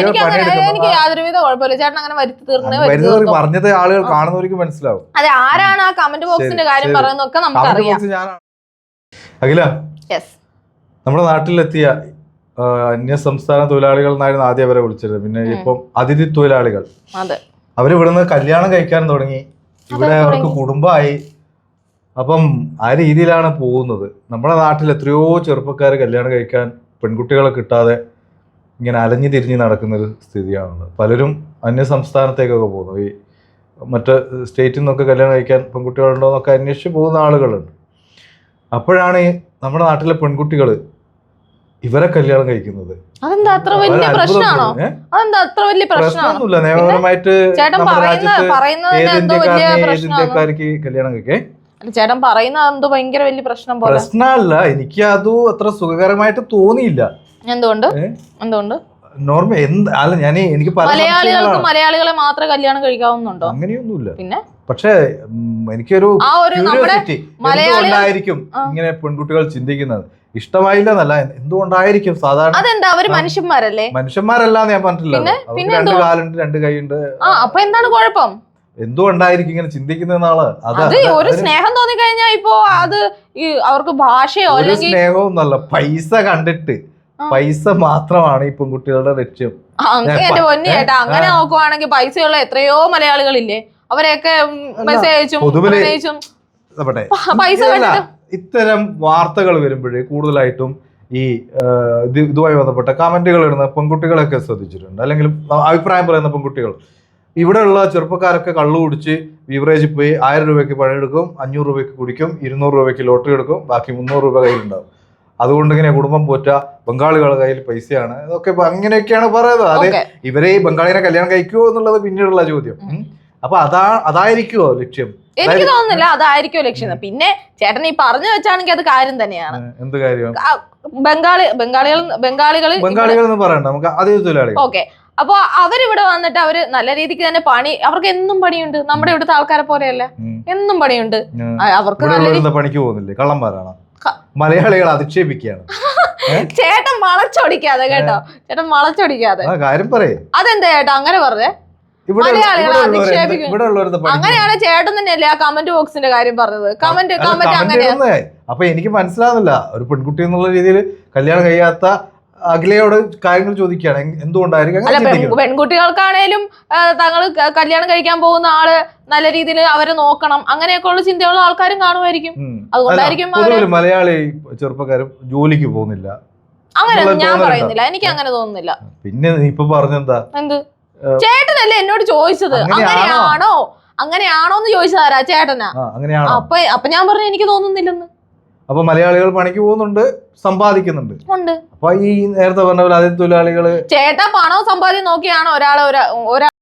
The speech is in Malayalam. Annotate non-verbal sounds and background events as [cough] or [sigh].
എനിക്ക് യാതൊരുവിധ കുഴപ്പമില്ല. ചേട്ടൻ അങ്ങനെ വരുത്തി തീർക്കണേ പറഞ്ഞത് ആളുകൾ കാണുന്നവർക്ക് മനസ്സിലാവും. അതെ ആരാണ് ആ കമന്റ് ബോക്സിന്റെ കാര്യം പറയുന്നൊക്കെ നമുക്ക് നമുക്കറിയാം. അഖില നമ്മുടെ നാട്ടിലെത്തിയ അന്യ സംസ്ഥാന തൊഴിലാളികൾ എന്നായിരുന്നു ആദ്യം അവരെ വിളിച്ചത് പിന്നെ. ഇപ്പം അതിഥി തൊഴിലാളികൾ. അവർ ഇവിടുന്ന് കല്യാണം കഴിക്കാൻ തുടങ്ങി. ഇവിടെ അവർക്ക് കുടുംബമായി. അപ്പം ആ രീതിയിലാണ് പോകുന്നത്. നമ്മുടെ നാട്ടിൽ എത്രയോ ചെറുപ്പക്കാർ കല്യാണം കഴിക്കാൻ പെൺകുട്ടികളെ കിട്ടാതെ ഇങ്ങനെ അലഞ്ഞു തിരിഞ്ഞ് നടക്കുന്നൊരു സ്ഥിതിയാണുള്ളത്. പലരും അന്യ സംസ്ഥാനത്തേക്കൊക്കെ പോകുന്നു. ഈ മറ്റ് സ്റ്റേറ്റിൽ നിന്നൊക്കെ കല്യാണം കഴിക്കാൻ പെൺകുട്ടികളുണ്ടോ എന്നൊക്കെ അന്വേഷിച്ച് പോകുന്ന ആളുകളുണ്ട്. അപ്പോഴാണ് ഈ നമ്മുടെ നാട്ടിലെ പെൺകുട്ടികൾ ഇവരെ കല്യാണം കഴിക്കുന്നത്. അതെന്താ അത്ര വലിയ പ്രശ്നമാണോ? തോന്നി. അതെന്താ അത്ര വലിയ പ്രശ്നമാണോ? പ്രശ്നമൊന്നുമില്ല. നിയമപരമായിട്ട് നമ്മുടെ രാജ്യത്ത് ഏത് ഇന്ത്യക്കാർക്ക് കല്യാണം കഴിക്കേ? ചേട്ടൻ പറയുന്നത് എന്തോ ഭയങ്കര വലിയ പ്രശ്നം പോലെ. പ്രശ്നമല്ല എനിക്ക് അത് അത്ര സുഖകരമായിട്ട് തോന്നിയില്ല. എന്തുകൊണ്ട്? എന്തുകൊണ്ട്? നോർമൽ എന്ത് അല്ല ഞാൻ എനിക്ക് മലയാളികൾക്ക് മലയാളികളെ മാത്രമേ കല്യാണം കഴിക്കാവുന്നുണ്ടോ അങ്ങനെയൊന്നുമില്ല. പിന്നെ? പക്ഷേ എനിക്കൊരു എന്തുകൊണ്ടായിരിക്കും ഇങ്ങനെ പെൺകുട്ടികൾ ചിന്തിക്കുന്നത്? ഇഷ്ടമായില്ല എന്നല്ല എന്തുകൊണ്ടായിരിക്കും സാധാരണ? അതെന്താ അവർ. മനുഷ്യന്മാരല്ലേ? മനുഷ്യന്മാരല്ലാന്ന് ഞാൻ പറഞ്ഞിട്ടില്ല? രണ്ട്? കാലുണ്ട് രണ്ട് കൈയുണ്ട്. ആ അപ്പൊ എന്താണ് കുഴപ്പം? എന്തുകൊണ്ടായിരിക്കും ഇങ്ങനെ ചിന്തിക്കുന്ന അത് അത് ഒരു സ്നേഹം തോന്നി കഴിഞ്ഞാൽ ഇപ്പോ അത് അവർക്ക് ഭാഷയോ അല്ലെങ്കിൽ സ്നേഹവും പൈസ കണ്ടിട്ട് പൈസ മാത്രമാണ് ഈ പെൺകുട്ടികളുടെ ലക്ഷ്യം. അങ്ങനെ എന്റെ പൊന്നി ചേട്ടാ അങ്ങനെ. നോക്കുവാണെങ്കിൽ പൈസയുള്ള എത്രയോ മലയാളികളില്ലേ? അവരെയൊക്കെ മെസ്സേജ്. പൈസ ഇത്തരം വാർത്തകൾ വരുമ്പോഴേ കൂടുതലായിട്ടും ഈ ഇതുമായി ബന്ധപ്പെട്ട കമന്റുകൾ ഇടുന്ന പെൺകുട്ടികളൊക്കെ ശ്രദ്ധിച്ചിട്ടുണ്ട്. അല്ലെങ്കിൽ അഭിപ്രായം പറയുന്ന പെൺകുട്ടികൾ. ഇവിടെയുള്ള ചെറുപ്പക്കാരൊക്കെ കള്ളു കുടിച്ച് ബീവറേജിൽ പോയി ആയിരം രൂപയ്ക്ക് പണിയെടുക്കും അഞ്ഞൂറ് രൂപയ്ക്ക് കുടിക്കും ഇരുന്നൂറ് രൂപയ്ക്ക് ലോട്ടറി എടുക്കും ബാക്കി മുന്നൂറ് രൂപ കയ്യിലുണ്ടാവും. അതുകൊണ്ട് ഇങ്ങനെ കുടുംബം പോറ്റ ബംഗാളികളുടെ കയ്യിൽ പൈസയാണ്. ഇതൊക്കെ അങ്ങനെയൊക്കെയാണ് പറയുന്നത്. അത് ഇവരെ ഈ ബംഗാളിനെ കല്യാണം കഴിക്കുമോ എന്നുള്ളത് പിന്നീടുള്ള ചോദ്യം. അപ്പൊ അതാ അതായിരിക്കുമോ ലക്ഷ്യം? എനിക്ക് തോന്നുന്നില്ല അതായിരിക്കും ലക്ഷ്യം. പിന്നെ ചേട്ടൻ ഈ പറഞ്ഞു വെച്ചാണെങ്കിൽ അത് കാര്യം തന്നെയാണ്. എന്ത് കാര്യം? ബംഗാളി ബംഗാളികൾ ബംഗാളികൾ ബംഗാളികൾ എന്ന് പറയണ്ട. നമുക്ക് അതേ തൊഴിലാളികൾ. ഓക്കെ. അപ്പൊ അവരിവിടെ വന്നിട്ട് അവർ നല്ല രീതിക്ക് തന്നെ പണി അവർക്ക് എന്നും പണിയുണ്ട്. നമ്മുടെ ഇവിടുത്തെ ആൾക്കാരെ പോലെയല്ല. എന്നും പണിയുണ്ട്. അവർക്ക് നല്ല പണിക്ക് പോകുന്നില്ലേ? കള്ളന്മാരാണ് മലയാളികൾ അധിക്ഷേപിക്കുകയാണ്. [laughs] ചേട്ടൻ വളച്ചൊടിക്കാതെ കേട്ടോ. ചേട്ടൻ വളച്ചൊടിക്കാതെ. കാര്യം പറയേ. അതെന്താ ചേട്ടാ? അങ്ങനെ പറഞ്ഞേ? അങ്ങനെയാണ് ചേട്ടൻ തന്നെയല്ലേ ആ കമന്റ് ബോക്സിന്റെ കാര്യം പറഞ്ഞത്? കമന്റ് കമന്റ് അങ്ങനെ അപ്പൊ എനിക്ക് മനസ്സിലാവുന്നില്ല. ഒരു പെൺകുട്ടി എന്നുള്ള രീതിയിൽ കല്യാണം കഴിയാത്ത അഖിലയോട് കാര്യങ്ങൾ ചോദിക്കുകയാണ്. എന്തുകൊണ്ടായിരിക്കും? പെൺകുട്ടികൾക്കാണേലും തങ്ങൾ കല്യാണം കഴിക്കാൻ പോകുന്ന ആൾ നല്ല രീതിയിൽ അവരെ നോക്കണം. അങ്ങനെയൊക്കെ ഉള്ള ചിന്തയുള്ള ആൾക്കാരും കാണുമായിരിക്കും. അതുകൊണ്ടായിരിക്കും മലയാളി ചെറുപ്പക്കാരും ജോലിക്ക് പോകുന്നില്ല. അങ്ങനെ ഞാൻ? പറയുന്നില്ല. എനിക്ക് അങ്ങനെ തോന്നുന്നില്ല. പിന്നെ ഇപ്പൊ പറഞ്ഞെന്താ? എന്ത്? ചേട്ടനല്ലേ എന്നോട് ചോദിച്ചത്. അങ്ങനെയാണോ? അങ്ങനെയാണോ? എന്ന് ചോദിച്ചതാരാ ചേട്ടനാ? അപ്പൊ അപ്പൊ ഞാൻ പറഞ്ഞു എനിക്ക് തോന്നുന്നില്ലെന്ന്. അപ്പൊ മലയാളികൾ പണിക്ക് പോകുന്നുണ്ട് സമ്പാദിക്കുന്നുണ്ട്. ഉണ്ട്. അപ്പൊ ഈ നേരത്തെ പറഞ്ഞ പോലെ അതിഥി തൊഴിലാളികൾ ചേട്ടാ പണവും സമ്പാദ്യം നോക്കിയാണ് ഒരാളെ ഒരാ- ഒരാ